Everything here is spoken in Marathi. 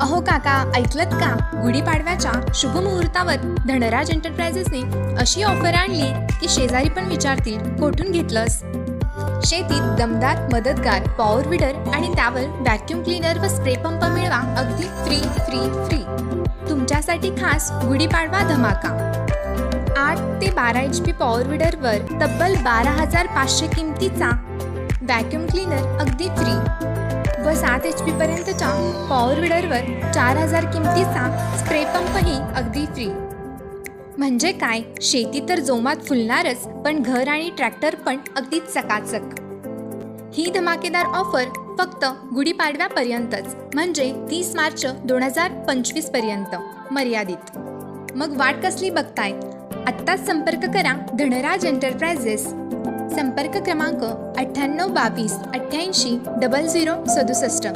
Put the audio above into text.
अहो काका ऐकलत का? गुढीपाडव्याच्या शुभ मुहूर्तावर धनराज एंटरप्राइजेसने अशी ऑफर आणली की शेजारी पण विचारतील कोठून घेतलंस? शेतीत दमदार मदतगार पॉवर विडर आणि त्यावर व्हॅक्यूम क्लीनर व स्प्रे पंप मिळवा अगदी फ्री फ्री फ्री तुमच्यासाठी खास गुढीपाडवा धमाका. आठ ते बारा एच पी पॉवर विडरवर तब्बल बारा हजार पाचशे किमतीचा व्हॅक्यूम क्लीनर अगदी फ्री व सात एच पीपर्यंतच्या पॉवर विडरवर चार हजार किमतीचा स्प्रे पंपही अगदी फ्री म्हणजे काय? शेती तर जोमात फुलणारच पण घर आणि ट्रॅक्टर पण अगदी चकाचक ही धमाकेदार ऑफर फक्त गुढीपाडव्यापर्यंतच म्हणजे तीस मार्च दोन हजार पंचवीसपर्यंत मर्यादित. मग वाट कसली बघताय? आत्ताच संपर्क करा धनराज एंटरप्राइजेस संपर्क क्रमांक अठ्ठ्याण्णव बावीस अठ्ठ्याऐंशी डबल झिरो सदुसष्ट.